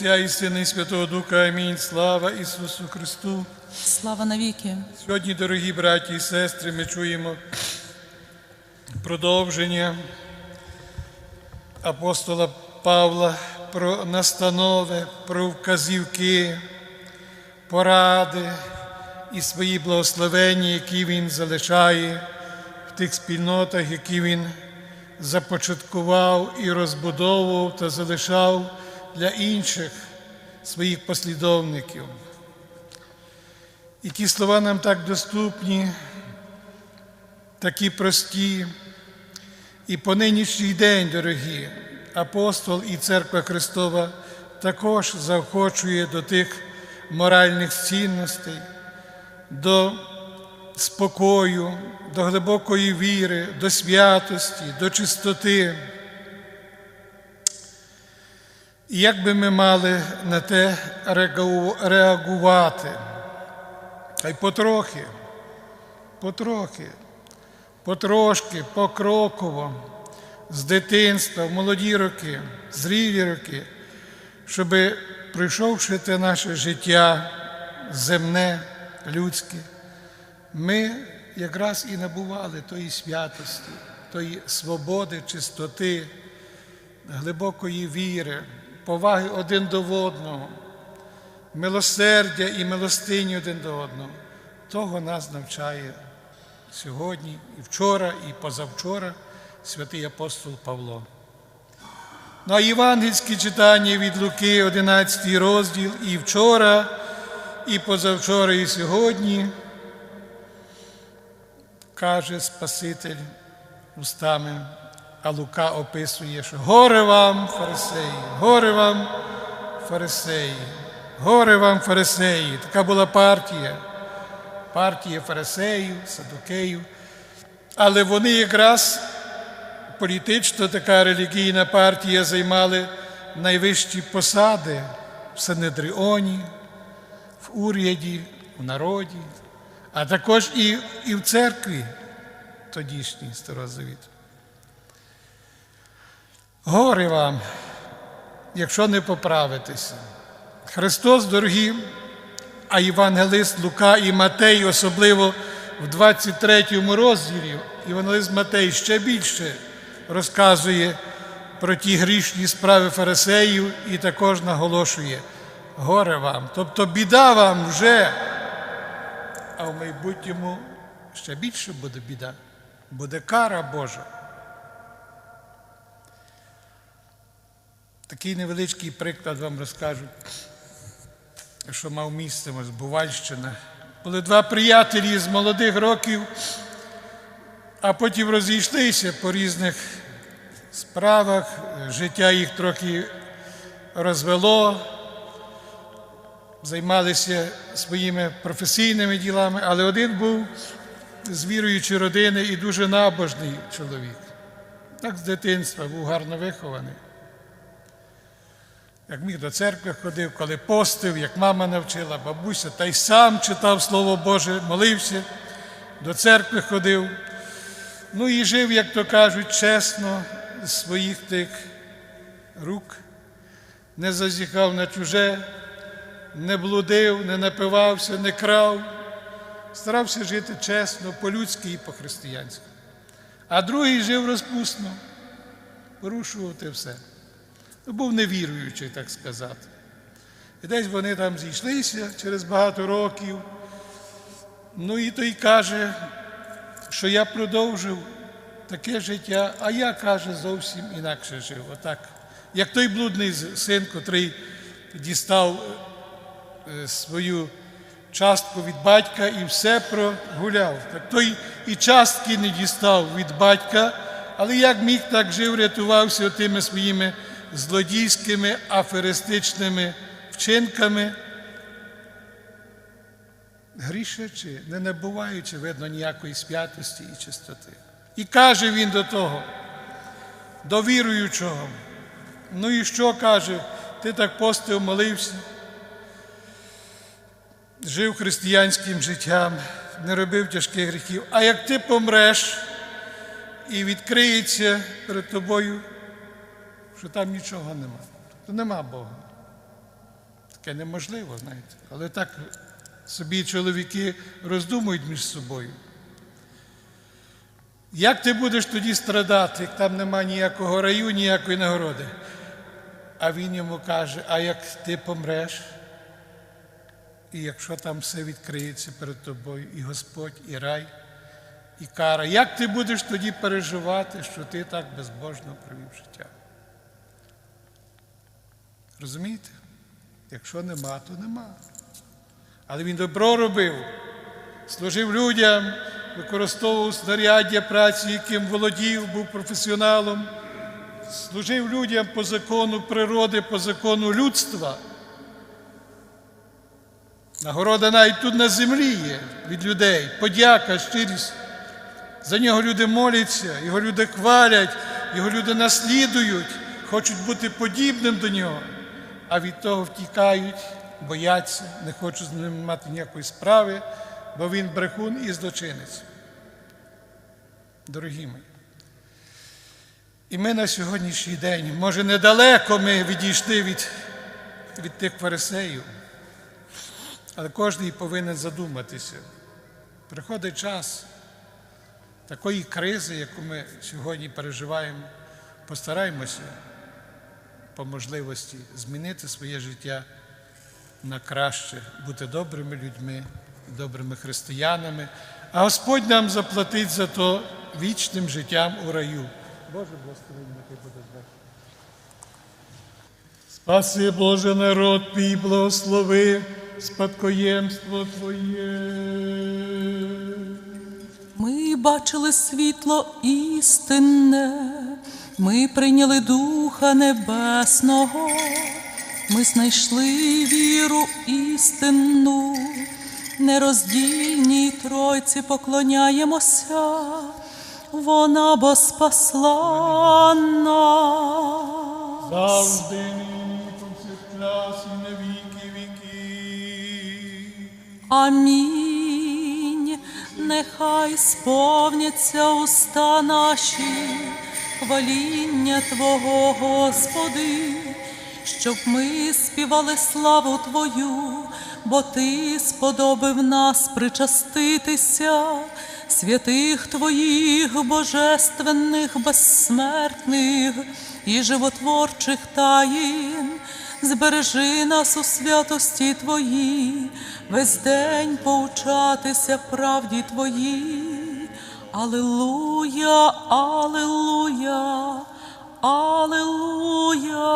Отця і Сина, і Святого Духа. Амінь. Слава Ісусу Христу. Слава навіки. Сьогодні, дорогі браті і сестри, ми чуємо продовження апостола Павла про настанови, про вказівки, поради і свої благословення, які він залишає в тих спільнотах, які він започаткував і розбудовував та залишав для інших своїх послідовників. І ті слова нам так доступні, такі прості. І по нинішній день, дорогі, апостол і церква Христова також заохочує до тих моральних цінностей, до спокою, до глибокої віри, до святості, до чистоти. Як би ми мали на те реагувати? Та й потрохи, потрохи, потрошки, покроково, з дитинства, в молоді роки, зрілі роки, щоб, пройшовши те наше життя земне, людське, ми якраз і набували тої святості, тої свободи, чистоти, глибокої віри, поваги один до одного милосердя і милостині один до одного. Того нас навчає сьогодні, і вчора, і позавчора святий апостол Павло. Ну а євангельське читання від Луки, 11 розділ, і вчора, і позавчора, і сьогодні, каже Спаситель устами, а Лука описує, що горе вам, фарисеї, горе вам, фарисеї. Горе вам, фарисеї, така була партія, партія фарисеїв, садокеїв. Але вони якраз політично така релігійна партія займали найвищі посади в Санедріоні, в уряді, в народі, а також і, і в церкві тодішній Старозавіт. Горе вам, якщо не поправитеся. Христос, дорогі, а Євангелист Лука і Матей, особливо в 23 розділі, Євангелист Матей ще більше розказує про ті грішні справи фарисеїв і також наголошує горе вам. Тобто біда вам вже, а в майбутньому ще більше буде біда, буде кара Божа. Такий невеличкий приклад вам розкажу що мав місце ось Бувальщина. Були два приятелі з молодих років, а потім розійшлися по різних справах, життя їх трохи розвело, займалися своїми професійними ділами, але один був з віруючої родини і дуже набожний чоловік. Так з дитинства був гарно вихований як міг до церкви ходив, коли постив, як мама навчила, бабуся, та й сам читав Слово Боже, молився, до церкви ходив. Ну і жив, як то кажуть, чесно з своїх тих рук, не зазіхав на чуже, не блудив, не напивався, не крав, старався жити чесно, по-людськи і по-християнськи. А другий жив розпусно, порушував те все був невіруючий, так сказати. І десь вони там зійшлися через багато років. Ну і той каже, що я продовжив таке життя, а я, каже, зовсім інакше жив. Отак. Як той блудний син, котрий дістав е, свою частку від батька і все прогуляв. Так той і частки не дістав від батька, але як міг так жив, рятувався тими своїми злодійськими аферистичними вчинками, грішачи, не набуваючи, видно, ніякої святості і чистоти. І каже він до того, до віруючого, ну і що каже, ти так постив, молився, жив християнським життям, не робив тяжких гріхів, а як ти помреш і відкриється перед тобою що там нічого нема. Тобто нема Бога. Таке неможливо, знаєте. Але так собі чоловіки роздумують між собою. Як ти будеш тоді страдати, як там нема ніякого раю, ніякої нагороди? А він йому каже: а як ти помреш, і якщо там все відкриється перед тобою, і Господь, і рай, і кара, як ти будеш тоді переживати, що ти так безбожно провів життя? Розумієте? Якщо нема, то нема. Але він добро робив, служив людям, використовував знаряддя праці, яким володів, був професіоналом, служив людям по закону природи, по закону людства. Нагорода навіть тут на землі є від людей, подяка, щирість. За нього люди моляться, його люди хвалять, його люди наслідують, хочуть бути подібним до нього, а від того втікають, бояться, не хочуть з ним мати ніякої справи, бо він брехун і злочинець. Дорогі мої. І ми на сьогоднішній день, може, недалеко ми відійшли від, від тих фарисеїв, але кожен повинен задуматися. Приходить час такої кризи, яку ми сьогодні переживаємо, постараємося по можливості змінити своє життя на краще, бути добрими людьми, добрими християнами, а Господь нам заплатить за то вічним життям у раю. Боже благослови, нехай буде так. Спаси Боже народ твій, благослови спадкоємство Твоє. Ми бачили світло істинне, ми прийняли Духа Небесного, ми знайшли віру істинну, нероздільній Тройці поклоняємося, вона бо спасла нас. Завжди нині, повсякчас і на віки віки. Амінь. Нехай сповняться уста наші, хваління Твого, Господи, щоб ми співали славу Твою, бо Ти сподобив нас причаститися, святих Твоїх божественних, безсмертних і животворчих таїн. Збережи нас у святості Твоїй, весь день поучатися правді Твоїй. Алилуя, Алилуя, Алилуя.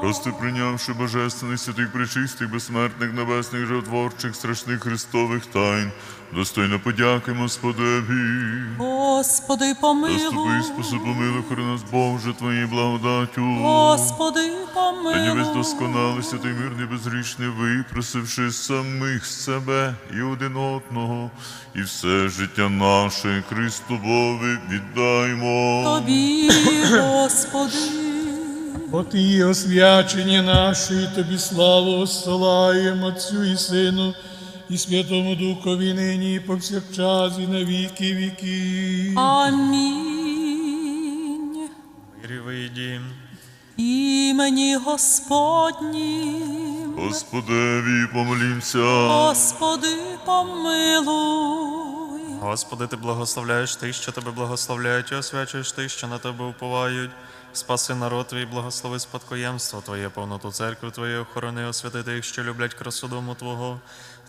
Просто прийнявши божественних святих пречистих, безсмертних, небесних, животворчих, страшних Христових тайн, достойно подякуємо Господеві. Господи, Заступи, помилуй, спаси, помилуй, хори нас Боже, Твоєю благодаттю. Господи, Помилуй. досконалий, святий мирний, безгрішний, випросивши самих себе і один одного, і все життя наше Христобові віддаймо. Тобі, Господи. Бо Ти є освячені наші, і тобі славу осилаємо Отцю і Сину, і Святому Духові нині, і повсякчас, і на віки віки. Амінь. Мирі вийдім. Імені Господнім. Господеві помолімся. Господи, помилуй. Господи, ти благословляєш тих, що тебе благословляють, і освячуєш тих, що на тебе уповають. Спаси народ твій, благослови спадкоємство Твоє, повноту церкви Твоєї охорони, освяти тих, що люблять красу дому Твого.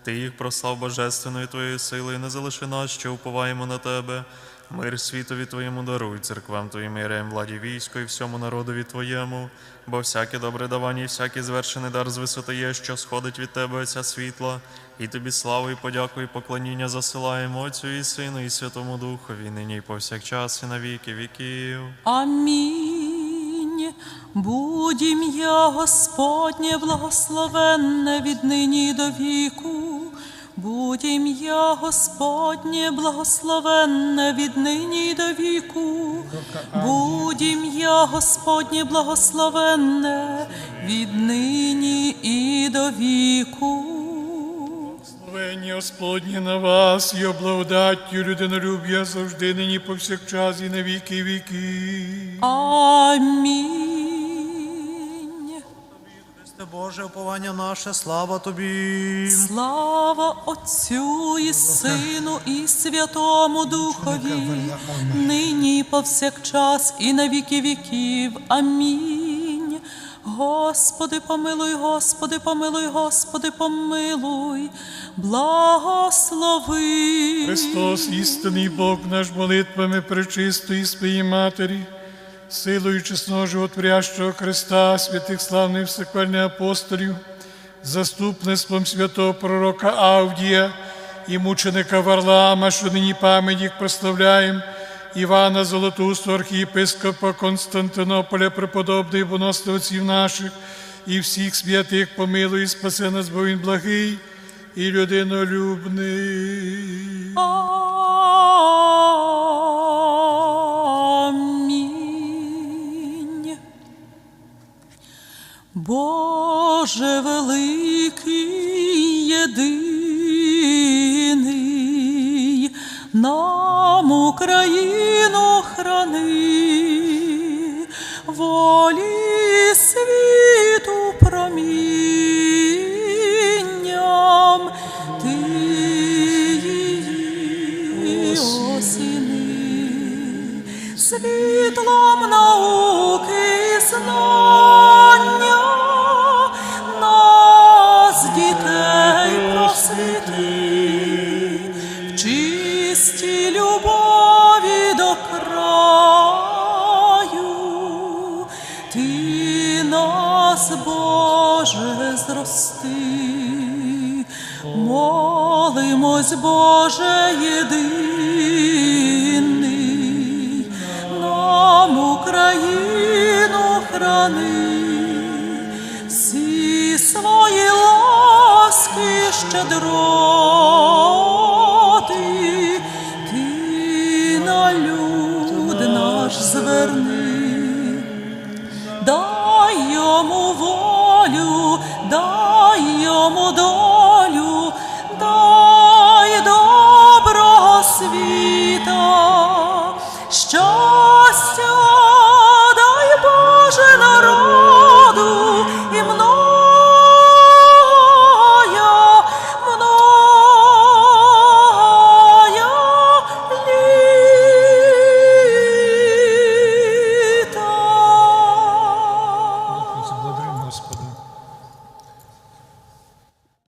Ти їх прослав божественною Твоєю силою, не залиши нас, що уповаємо на Тебе. Мир світові Твоєму даруй, церквам Твоїм ірем, владі війську і всьому народові Твоєму, бо всяке добре давання, і всякий звершений дар з висоти є, що сходить від Тебе Отця світла, і Тобі славу і подяку, і поклоніння засилаємо Отцю і Сину, і Святому Духові, нині і повсякчас, і на віки віків. Амінь. Будь ім'я Господнє благословенне від нині до віку. Будь ім'я Господнє благословенне від нині до віку. Будь ім'я Господнє благословенне від нині і до віку. Благословення Господнє на вас, і облагодаттю людинолюб'я завжди, нині, повсякчас, і на віки віки. Амінь. Христе Боже, уповання наше, слава Тобі. Слава Отцю і Сину, і Святому Духові, нині і повсякчас, і на віки віків. Амінь. Господи, помилуй, Господи, помилуй, Господи, помилуй, благослови. Христос, істинний Бог наш молитвами пречистої своїй Матері, силою чесного животворящого Христа, святих славних всеквальних апостолів, заступництвом святого пророка Авдія і мученика Варлаама, що нині пам'ять їх прославляємо, Івана Золотусту, архієпископа Константинополя, преподобний боности отців наших, і всіх святих помилуй, і спаси нас, бо він благий і людинолюбний. Боже великий єдиний, нам Україну храни, волі світу промінням, ти її осіни. Світлом науки і чистій любові до краю, ти нас, Боже, зрости. Молимось, Боже єдиний, нам Україну храни, всі свої ласки щедроти, Watched